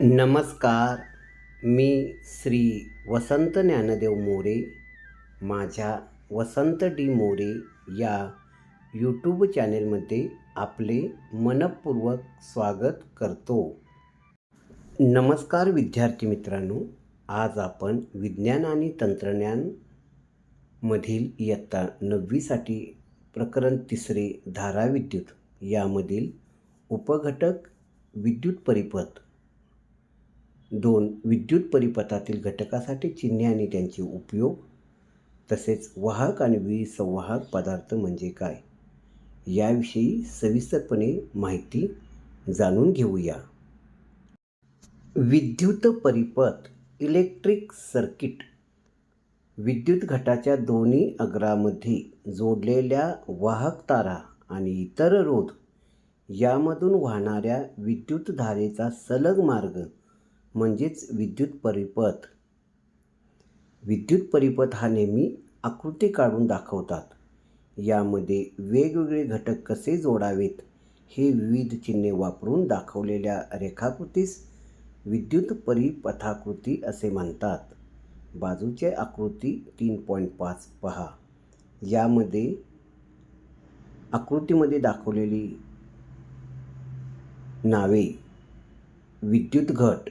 नमस्कार मी श्री वसंत ज्ञानदेव मोरे माझ्या वसंत डी मोरे या यूट्यूब चॅनेलमध्ये आपले मनपूर्वक स्वागत करतो. नमस्कार विद्यार्थी मित्रांनो आज आपण विज्ञान आणि तंत्रज्ञान मधील इयत्ता नववीसाठी प्रकरण तिसरे धाराविद्युत यामधील उपघटक विद्युत परिपथ दोन विद्युत परिपथातील घटकासाठी चिन्हे आणि त्यांचे उपयोग तसेच वाहक आणि विसंवाहक पदार्थ म्हणजे काय याविषयी सविस्तरपणे माहिती जाणून घेऊया. विद्युत परिपथ इलेक्ट्रिक सर्किट. विद्युत घटाच्या दोन्ही अग्रामध्ये जोडलेल्या वाहक तारा आणि इतर रोध यामधून वाहणाऱ्या विद्युतधारेचा सलग मार्ग म्हणजेच विद्युत परिपथ. विद्युत परिपथ हा नेहमी आकृती काढून दाखवतात. यामध्ये वेगवेगळे घटक कसे जोडावेत हे विविध चिन्हे वापरून दाखवलेल्या रेखाकृतीस विद्युत परिपथाकृती असे म्हणतात. बाजूचे आकृती तीन पॉईंट पाच पहा. यामध्ये आकृतीमध्ये दाखवलेली नावे विद्युत घट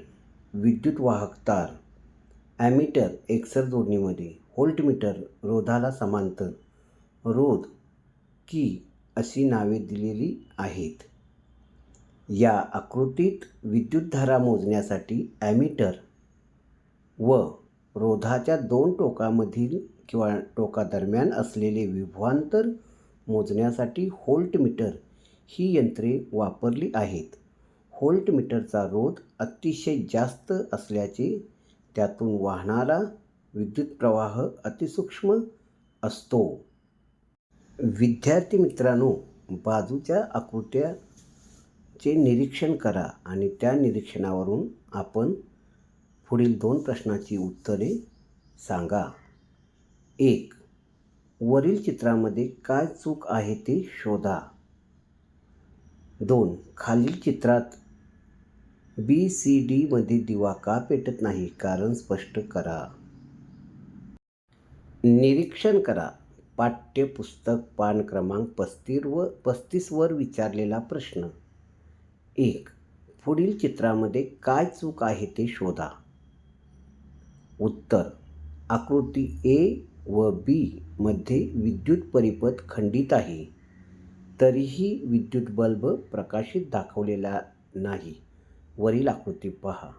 विद्युत वाहक तार ॲमीटर एक्सर जोडणीमध्ये व्होल्टमीटर रोधाला समांतर रोध की अशी नावे दिलेली आहेत. या आकृतीत विद्युतधारा मोजण्यासाठी ॲमीटर व रोधाच्या दोन टोकामधील किंवा टोकादरम्यान असलेले विभवांतर मोजण्यासाठी व्होल्टमीटर ही यंत्रे वापरली आहेत. व्होल्टमीटरचा रोध अतिशय जास्त असल्याचे त्यातून वाहणारा विद्युत प्रवाह अतिसूक्ष्म असतो. विद्यार्थी मित्रांनो बाजूच्या आकृत्याचे निरीक्षण करा आणि त्या निरीक्षणावरून आपण पुढील दोन प्रश्नाची उत्तरे सांगा. एक वरील चित्रामध्ये काय चूक आहे ते शोधा. दोन खालील चित्रात बी सी डीमध्ये दिवा का पेटत नाही? कारण स्पष्ट करा. निरीक्षण करा. पाठ्यपुस्तक पान क्रमांक पस्तीस व पस्तीसवर विचारलेला प्रश्न. एक पुढील चित्रामध्ये काय चूक आहे ते शोधा. उत्तर आकृती ए व बी मध्ये विद्युत परिपथ खंडित आहे. तरीही विद्युत बल्ब प्रकाशित दाखवलेला नाही. वरील आकृती पहा.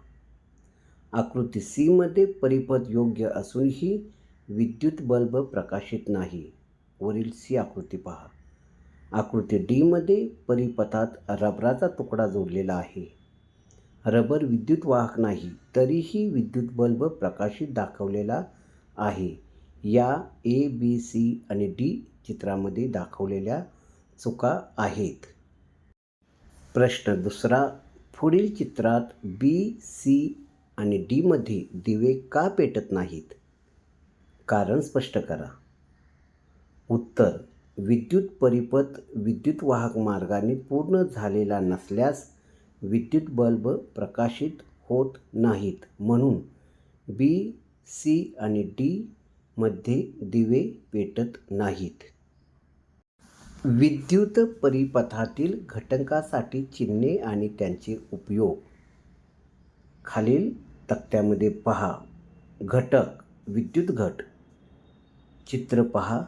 आकृती सीमध्ये परिपथ योग्य असूनही विद्युत बल्ब प्रकाशित नाही. वरील सी आकृती पहा. आकृती डीमध्ये परिपथात रबराचा तुकडा जोडलेला आहे. रबर विद्युत वाहक नाही तरीही विद्युत बल्ब प्रकाशित दाखवलेला आहे. या ए बी सी आणि डी चित्रामध्ये दाखवलेल्या चुका आहेत. प्रश्न दुसरा पुढील चित्रात बी सी आणि डीमध्ये दिवे का पेटत नाहीत? कारण स्पष्ट करा. उत्तर विद्युत परिपथ विद्युत वाहक मार्गाने पूर्ण झालेला नसल्यास विद्युत बल्ब प्रकाशित होत नाहीत. म्हणून बी सी आणि डीमध्ये दिवे पेटत नाहीत. विद्युत परिपथातील घटकासाठी चिन्हे आणि त्यांचे उपयोग. खालील तक्त्यामध्ये पहा. घटक विद्युत घट. चित्र पहा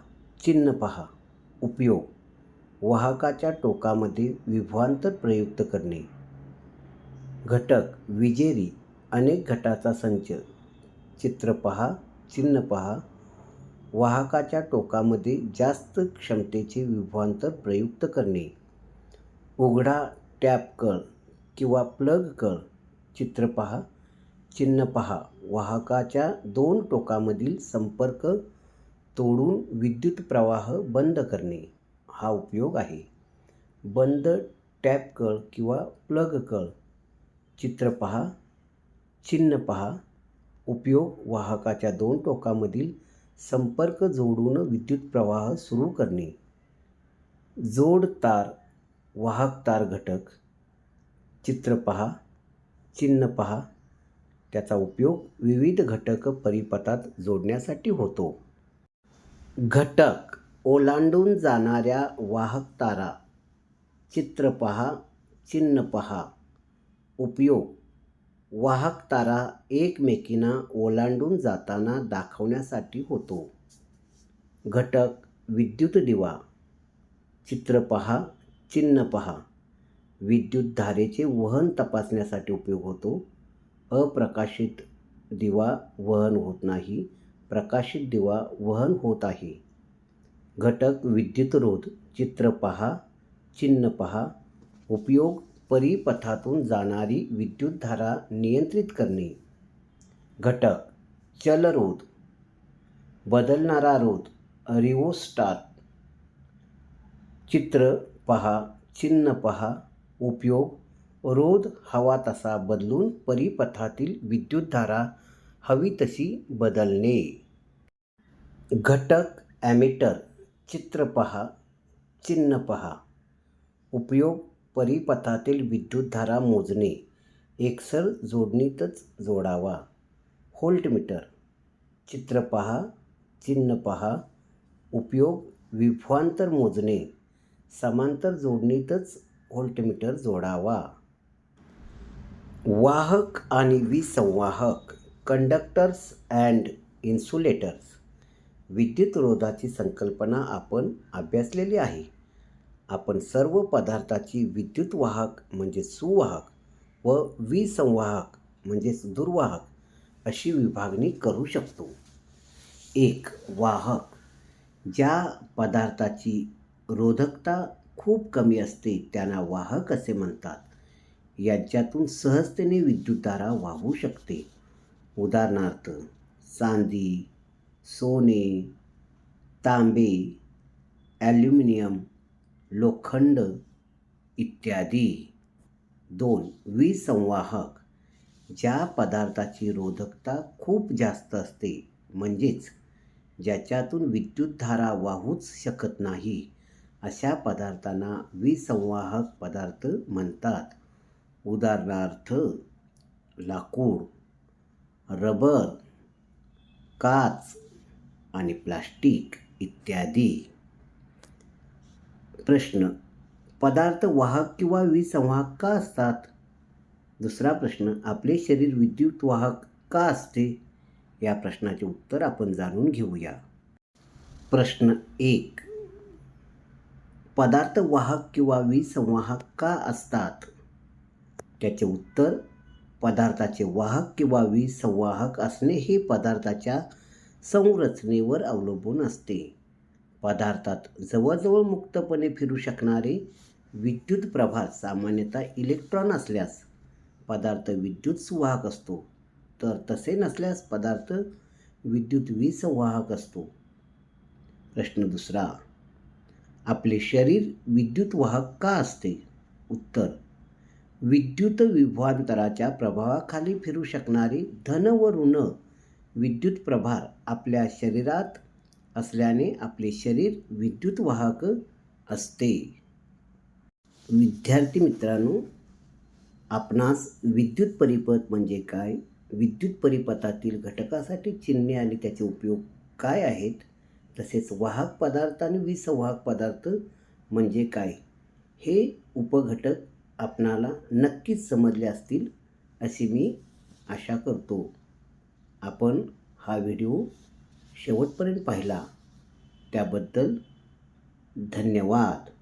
चिन्ह पहा. उपयोग. वाहकाच्या टोकामध्ये विभवांतर प्रयुक्त करणे. घटक विजेरी अनेक घटाचा संच. चित्र पहा चिन्ह पहा. वाहकाच्या टोकामध्ये जास्त क्षमतेचे विभवांतर प्रयुक्त करणे. उघडा टॅप कळ किंवा प्लग कळ. चित्र पहा. चिन्ह पहा. वाहकाच्या दोन टोकामधील संपर्क तोडून विद्युत प्रवाह बंद करणे. हा उपयोग आहे. बंद टॅप कळ किंवा प्लग कळ. चित्र पहा. चिन्ह पहा. उपयोग वाहकाच्या दोन टोकामधील संपर्क जोडून विद्युत प्रवाह सुरू करणे. जोड तार वाहक तार घटक चित्र पहा चिन्ह पहा. त्याचा उपयोग विविध घटक परिपथात जोडण्यासाठी होतो. घटक ओलांडून जाणाऱ्या वाहक तारा. चित्र पहा चिन्ह पहा. उपयोग वाहक तारा एकमेकींना ओलांडून जाताना दाखवण्यासाठी होतो. घटक विद्युत दिवा चित्र पहा चिन्ह पहा. विद्युत धारेचे वहन तपासण्यासाठी उपयोग होतो. अप्रकाशित दिवा वहन होत नाही प्रकाशित दिवा वहन होत आहे. घटक विद्युत रोध चित्र पहा चिन्ह पहा. उपयोग परिपथातून जाणारी विद्युतधारा नियंत्रित करणे. घटक चलरोध बदलणारा रोध रिओस्टार. चित्र पहा चिन्ह पहा उपयोग रोध हवा तसा बदलून परिपथातील विद्युतधारा हवी तशी बदलणे. घटक ॲमीटर चित्र पहा चिन्ह पहा उपयोग परिपथातील विद्युतधारा मोजणे. एकसर जोडणीतच जोडावा. व्होल्टमीटर. चित्र पहा चिन्ह पहा. उपयोग विभवांतर मोजणे. समांतर जोडणीतच व्होल्टमीटर जोडावा. वाहक आणि विसंवाहक. Conductors and insulators. विद्युतरोधाची संकल्पना आपण अभ्यासलेली आहे. आपण सर्व पदार्थाची विद्युत वाहक म्हणजे सुवाहक व विसंवाहक म्हणजे दुर्वाहक अशी विभागणी करू शकतो. एक वाहक ज्या पदार्थाची रोधकता खूप कमी असते त्यांना वाहक असे म्हणतात. यांच्यातून सहजतेने विद्युतधारा वाहू शकते. उदाहरणार्थ चांदी सोने तांबे ॲल्युमिनियम लोखंड इत्यादी. दोन विसंवाहक ज्या पदार्थाची रोधकता खूप जास्त असते म्हणजेच ज्याच्यातून विद्युतधारा वाहूच शकत नाही अशा पदार्थांना विसंवाहक पदार्थ म्हणतात. उदाहरणार्थ लाकूड रबर काच आणि प्लास्टिक इत्यादी. प्रश्न. पदार्थ वाहक किंवा विसंवाहक का असतात? दुसरा प्रश्न आपले शरीर विद्युत वाहक का असते? या प्रश्नाचे उत्तर आपण जाणून घेऊया. प्रश्न एक. पदार्थ वाहक किंवा विसंवाहक का असतात? त्याचे उत्तर पदार्थाचे वाहक किंवा विसंवाहक असणे हे पदार्थाच्या संरचनेवर अवलंबून असते. पदार्थात जवळजवळ मुक्तपणे फिरू शकणारे विद्युत प्रभार सामान्यतः इलेक्ट्रॉन असल्यास पदार्थ विद्युत सुवाहक असतो. तर तसे नसल्यास पदार्थ विद्युत विसंवाहक असतो. प्रश्न दुसरा आपले शरीर विद्युत वाहक का असते? उत्तर विद्युत विभवांतराच्या प्रभावाखाली फिरू शकणारे धन व ऋण विद्युत प्रभार आपल्या शरीरात असल्याने आपले शरीर विद्युत वाहक असते. विद्यार्थी मित्रांनो आपणास विद्युत परिपथ म्हणजे काय? विद्युत परिपथातील घटकासाठी चिन्हे आणि त्याचे उपयोग काय आहेत? तसेच वाहक पदार्थ आणि विसंवाहक पदार्थ म्हणजे काय? हे उपघटक आपणाला नक्कीच समजले असतील अशी मी आशा करतो. आपण हा व्हिडिओ शेवटपर्यंत पाहिला. त्याबद्दल धन्यवाद.